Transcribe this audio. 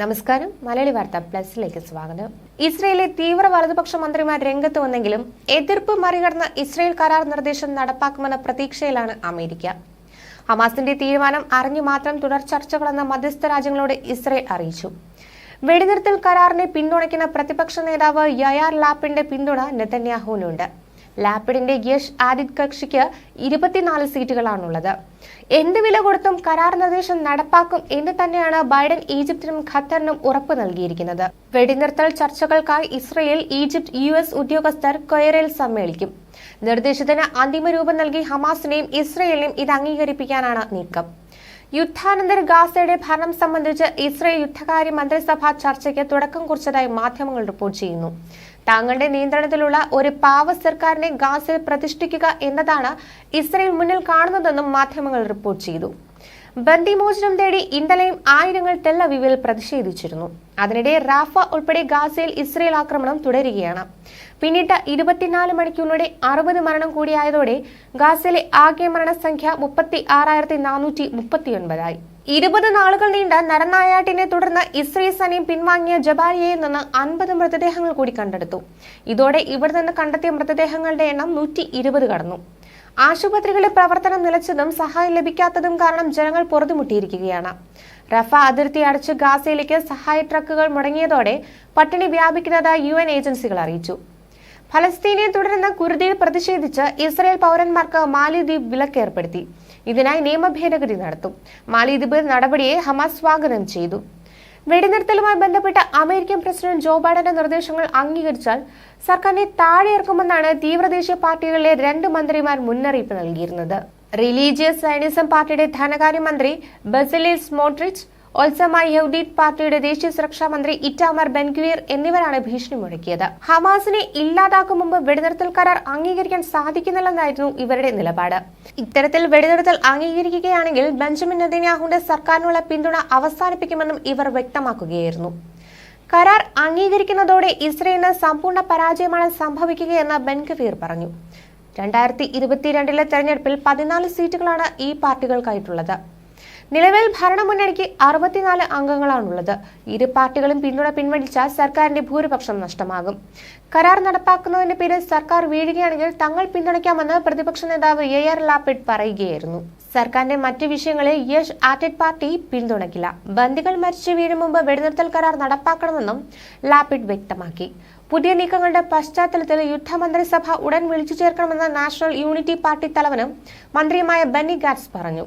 നമസ്കാരം. മലയാളി വാർത്ത പ്ലസിലേക്ക് സ്വാഗതം. ഇസ്രയേലിലെ തീവ്ര വലതുപക്ഷ മന്ത്രിമാർ രംഗത്ത് വന്നെങ്കിലും എതിർപ്പ് മറികടന്ന് ഇസ്രയേൽ കരാർ നിർദ്ദേശം നടപ്പാക്കുമെന്ന പ്രതീക്ഷയിലാണ് അമേരിക്ക. ഹമാസിന്റെ തീരുമാനം അറിഞ്ഞു മാത്രം തുടർ ചർച്ചകളെന്ന മധ്യസ്ഥ രാജ്യങ്ങളോട് ഇസ്രയേൽ അറിയിച്ചു. വെടിനിർത്തൽ കരാറിനെ പിന്തുണയ്ക്കുന്ന പ്രതിപക്ഷ നേതാവ് യയാർ ലാപ്പിന്റെ പിന്തുണ നെതന്യാഹുവിനുണ്ട്. ലാപ്പിഡിന്റെ യഷ് ആദിത് കക്ഷിക്ക് ഇരുപത്തിനാല് സീറ്റുകളാണുള്ളത്. എന്ത് വില കൊടുത്തും കരാർ നിർദ്ദേശം നടപ്പാക്കും എന്ന് തന്നെയാണ് ബൈഡൻ ഈജിപ്തിനും ഖത്തറിനും ഉറപ്പ് നൽകിയിരിക്കുന്നത്. വെടിനിർത്തൽ ചർച്ചകൾക്കായി ഇസ്രയേൽ ഈജിപ്ത് യു എസ് ഉദ്യോഗസ്ഥർ കൊയറയിൽ സമ്മേളിക്കും. നിർദ്ദേശത്തിന് അന്തിമ രൂപം നൽകി ഹമാസിനെയും ഇസ്രയേലിനെയും ഇത് അംഗീകരിപ്പിക്കാനാണ് നീക്കം. യുദ്ധാനന്തര ഗാസയുടെ ഭരണം സംബന്ധിച്ച് ഇസ്രയേൽ യുദ്ധകാര്യ മന്ത്രിസഭ ചർച്ചയ്ക്ക് തുടക്കം കുറിച്ചതായി മാധ്യമങ്ങൾ റിപ്പോർട്ട് ചെയ്യുന്നു. തങ്ങളുടെ നിയന്ത്രണത്തിലുള്ള ഒരു പാവ സർക്കാരിനെ ഗാസയിൽ പ്രതിഷ്ഠിക്കുക എന്നതാണ് ഇസ്രയേൽ മുന്നിൽ കാണുന്നതെന്നും മാധ്യമങ്ങൾ റിപ്പോർട്ട് ചെയ്തു. ബന്ദിമോചനം തേടി ഇന്നലെയും ആയിരങ്ങൾ തെല്ലവിവിൽ പ്രതിഷേധിച്ചിരുന്നു. അതിനിടെ റാഫ ഉൾപ്പെടെ ഗാസയിൽ ഇസ്രയേൽ ആക്രമണം തുടരുകയാണ്. പിന്നീട് ഇരുപത്തിനാല് മണിക്കൂറിനുള്ളിൽ അറുപത് മരണം കൂടിയായതോടെ ഗാസയിലെ ആകെ മരണസംഖ്യ മുപ്പത്തി ആറായിരത്തി നാനൂറ്റി മുപ്പത്തിയൊൻപതായി ഇരുപത് നാളുകൾ നീണ്ട നരനായാട്ടിനെ തുടർന്ന് ഇസ്രയേൽ സൈന്യം പിൻവാങ്ങിയ ജബാലിയയിൽ നിന്ന് അൻപത് മൃതദേഹങ്ങൾ കൂടി കണ്ടെടുത്തു. ഇതോടെ ഇവിടെ നിന്ന് കണ്ടെത്തിയ മൃതദേഹങ്ങളുടെ എണ്ണം നൂറ്റി കടന്നു. ആശുപത്രികളിലെ പ്രവർത്തനം നിലച്ചതും സഹായം ലഭിക്കാത്തതും കാരണം ജനങ്ങൾ പൊറുതുമുട്ടിയിരിക്കുകയാണ്. റഫ അതിർത്തി അടച്ച് ഗാസയിലേക്ക് സഹായ ട്രക്കുകൾ മുടങ്ങിയതോടെ പട്ടിണി വ്യാപിക്കുന്നതായി യു എൻ ഏജൻസികൾ അറിയിച്ചു. ഫലസ്തീനെ തുടരുന്ന കുരുതിയിൽ പ്രതിഷേധിച്ച് ഇസ്രായേൽ പൗരന്മാർക്ക് മാലിദ്വീപ് വിലക്കേർപ്പെടുത്തി. ഇതിനായി നിയമ ഭേദഗതി നടത്തും. മാലിദ്വീപ് നടപടിയെ ഹമാസ് സ്വാഗതം ചെയ്തു. വെടിനിർത്തലുമായി ബന്ധപ്പെട്ട അമേരിക്കൻ പ്രസിഡന്റ് ജോ ബൈഡന്റെ നിർദ്ദേശങ്ങൾ അംഗീകരിച്ചാൽ സർക്കാരിനെ താഴെയിറക്കുമെന്നാണ് തീവ്രദേശീയ പാർട്ടികളിലെ രണ്ട് മന്ത്രിമാർ മുന്നറിയിപ്പ് നൽകിയിരുന്നത്. റിലീജിയസ് സൈനിസം പാർട്ടിയുടെ ധനകാര്യമന്ത്രി ബസിലിൽ സ്മോട്രിച്ച് ഒൽസമ യഹൂദീത് പാർട്ടിയുടെ ദേശീയ സുരക്ഷാ മന്ത്രി ഇറ്റാമർ ബെൻക്വീർ എന്നിവരാണ് ഭീഷണി മുഴക്കിയത് ഹമാസിനെ ഇല്ലാതാക്കും മുമ്പ് വെടിനിർത്തൽ കരാർ അംഗീകരിക്കാൻ സാധിക്കുന്നില്ലെന്നായിരുന്നു ഇവരുടെ നിലപാട്. ഇത്തരത്തിൽ വെടിനിർത്തൽ അംഗീകരിക്കുകയാണെങ്കിൽ ബെഞ്ചമിൻ നദിനാഹുന്റെ സർക്കാരിനുള്ള പിന്തുണ അവസാനിപ്പിക്കുമെന്നും ഇവർ വ്യക്തമാക്കുകയായിരുന്നു. കരാർ അംഗീകരിക്കുന്നതോടെ ഇസ്രയേലിന് സമ്പൂർണ പരാജയമാണ് സംഭവിക്കുകയെന്ന് ബെൻഗവീർ പറഞ്ഞു. രണ്ടായിരത്തി ഇരുപത്തിരണ്ടിലെ തെരഞ്ഞെടുപ്പിൽ പതിനാല് സീറ്റുകളാണ് ഈ പാർട്ടികൾക്കായിട്ടുള്ളത്. നിലവിൽ ഭരണമുന്നണിക്ക് അറുപത്തിനാല് അംഗങ്ങളാണുള്ളത്. ഇരു പാർട്ടികളും പിന്തുണ പിൻവലിച്ചാൽ സർക്കാരിന്റെ ഭൂരിപക്ഷം നഷ്ടമാകും. കരാർ നടപ്പാക്കുന്നതിന്റെ പേരിൽ സർക്കാർ വീഴുകയാണെങ്കിൽ തങ്ങൾ പിന്തുണയ്ക്കാമെന്ന് പ്രതിപക്ഷ നേതാവ് എ ആർ ലാപ്പിഡ് പറയുകയായിരുന്നു. സർക്കാരിന്റെ മറ്റു വിഷയങ്ങളിൽ യഷ് ആറ്റഡ് പാർട്ടി പിന്തുണയ്ക്കില്ല. ബന്ദികൾ മരിച്ചു വീഴും മുമ്പ് വെടിനിർത്തൽ കരാർ നടപ്പാക്കണമെന്നും ലാപ്പിഡ് വ്യക്തമാക്കി. പുതിയ നീക്കങ്ങളുടെ പശ്ചാത്തലത്തിൽ യുദ്ധമന്ത്രിസഭ ഉടൻ വിളിച്ചു ചേർക്കണമെന്ന് നാഷണൽ യൂണിറ്റി പാർട്ടി തലവനും മന്ത്രിയുമായ ബെന്നി ഗാറ്റ്സ് പറഞ്ഞു.